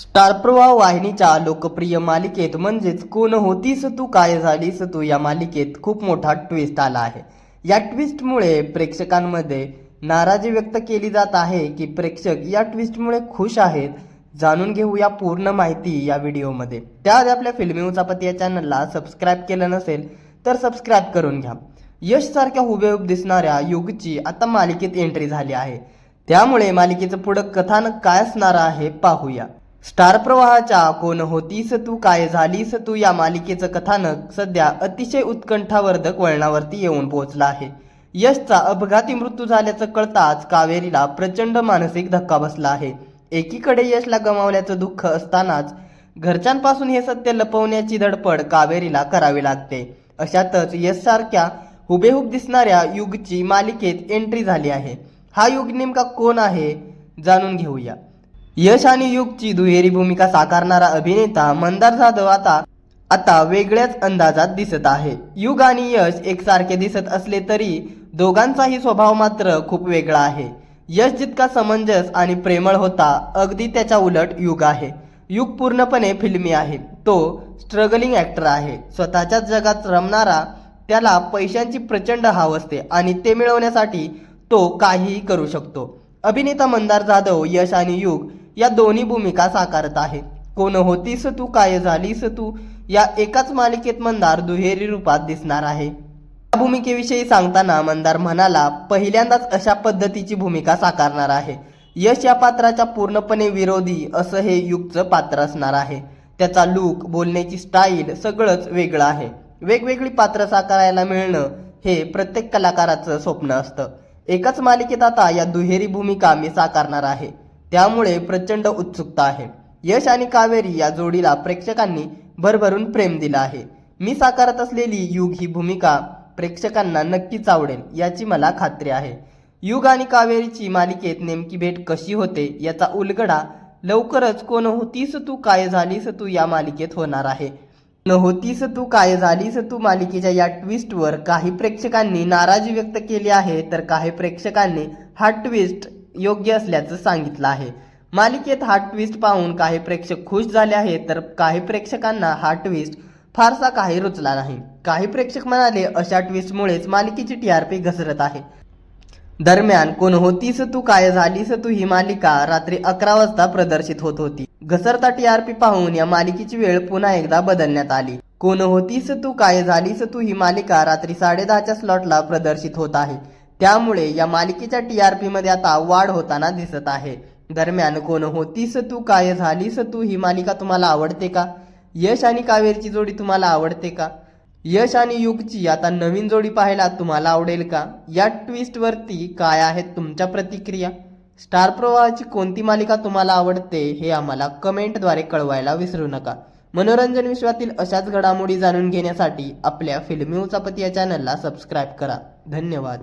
Star प्रवाह वाहिनीच्या लोकप्रिय मालिकेत म्हणजेच कोण होतीस तू काय झालीस तू या मालिकेत खूप मोठा ट्विस्ट आला आहे. या ट्विस्टमुळे प्रेक्षकांमध्ये नाराजी व्यक्त केली जात आहे की प्रेक्षक या ट्विस्टमुळे खुश आहेत जाणून घेऊया पूर्ण माहिती या व्हिडिओमध्ये. त्याआधी आपल्या फिल्मी उचापती या चॅनलला सबस्क्राईब केलं नसेल तर सबस्क्राईब करून घ्या. यशसारख्या हुबेहूब दिसणाऱ्या युगची आता मालिकेत एंट्री झाली आहे. त्यामुळे मालिकेचं पुढं कथानक काय असणार आहे पाहूया. स्टार प्रवाहाच्या कोण होतीस तू काय झालीस तू? या मालिकेचं कथानक सध्या अतिशय उत्कंठावर्धक वळणावरती येऊन पोहोचलं आहे. यशचा अपघाती मृत्यू झाल्याचं कळताच कावेरीला प्रचंड मानसिक धक्का बसला आहे. एकीकडे यशला गमावल्याचं दुःख असतानाच घरच्यांपासून हे सत्य लपवण्याची धडपड कावेरीला करावी लागते. अशातच यशसारख्या हुबेहूब दिसणाऱ्या युगची मालिकेत एंट्री झाली आहे. हा युग नेमका कोण आहे? जाणून घेऊया. यश आणि युगची दुहेरी भूमिका साकारणारा अभिनेता मंदार जाधव आता आता वेगळ्याच अंदाजात दिसत आहे. युग आणि यश एकसारखे दिसत असले तरी दोघांचाही स्वभाव मात्र खूप वेगळा आहे. यश जितका समंजस आणि प्रेमळ होता अगदी त्याच्या उलट युग आहे. युग पूर्णपणे फिल्मी आहे. तो स्ट्रगलिंग ॲक्टर आहे. स्वतःच्याच जगात रमणारा त्याला पैशांची प्रचंड हाव असते आणि ते मिळवण्यासाठी तो काहीही करू शकतो. अभिनेता मंदार जाधव यश आणि युग या दोन्ही भूमिका साकारत आहे. कोण होतीस तू? काय झालीस तू? या एकाच मालिकेत मंदार दुहेरी रूपात दिसणार आहे. या भूमिकेविषयी सांगताना मंदार म्हणाला पहिल्यांदाच अशा पद्धतीची भूमिका साकारणार आहे. यश या पात्राच्या पूर्णपणे विरोधी असं हे युगचं पात्र असणार आहे. त्याचा लूक बोलण्याची स्टाईल सगळंच वेगळं आहे. वेगवेगळी पात्र साकारायला मिळणं हे प्रत्येक कलाकाराचं स्वप्न असतं. एकाच मालिकेत आता या दुहेरी भूमिका मी साकारणार आहे. त्यामुळे प्रचंड उत्सुकता आहे. यश आणि कावेरी या जोडीला प्रेक्षकांनी भरभरून प्रेम दिलं आहे. मी साकारत असलेली युग ही भूमिका प्रेक्षकांना नक्कीच आवडेल याची मला खात्री आहे. युग आणि कावेरीची मालिकेत नेमकी भेट कशी होते याचा उलगडा लवकरच कोण होतीस तू काय झालीस तू या मालिकेत होणार आहे. न होतीस तू काय झालीस तू मालिकेच्या या ट्विस्टवर काही प्रेक्षकांनी नाराजी व्यक्त केली आहे तर काही प्रेक्षकांनी हा ट्विस्ट योग्य असल्याचं सांगितलं आहे. मालिकेत हा ट्विस्ट पाहून काही प्रेक्षक खुश झाले आहेत तर काही प्रेक्षकांना हा ट्विस्ट फारसा काही रुचला नाही. काही प्रेक्षक म्हणाले अशा ट्विस्टमुळेच मालिकेची टी आर पी घसरत आहे. दरम्यान कोण होतीस तू? काय झालीस तू? ही मालिका रात्री अकरा वाजता प्रदर्शित होत होती. घसरता टीआरपी पाहून या मालिकेची वेळ पुन्हा एकदा बदलण्यात आली. कोण होतीस तू? काय झालीस तू? ही मालिका रात्री साडेदहाच्या स्लॉटला प्रदर्शित होत आहे. त्यामुळे या मालिकेच्या टी आर पीमध्ये आता वाढ होताना दिसत आहे. दरम्यान कोण होतीस तू काय झालीस तू ही मालिका तुम्हाला आवडते का? यश आणि कावेरीची जोडी तुम्हाला आवडते का? यश आणि युगची आता नवीन जोडी पाहायला तुम्हाला आवडेल का? या ट्विस्टवरती काय आहेत तुमच्या प्रतिक्रिया? स्टार प्रवाहाची कोणती मालिका तुम्हाला आवडते हे आम्हाला कमेंटद्वारे कळवायला विसरू नका. मनोरंजन विश्वातील अशाच घडामोडी जाणून घेण्यासाठी आपल्या फिल्मी उचापती या चॅनलला सबस्क्राईब करा. धन्यवाद.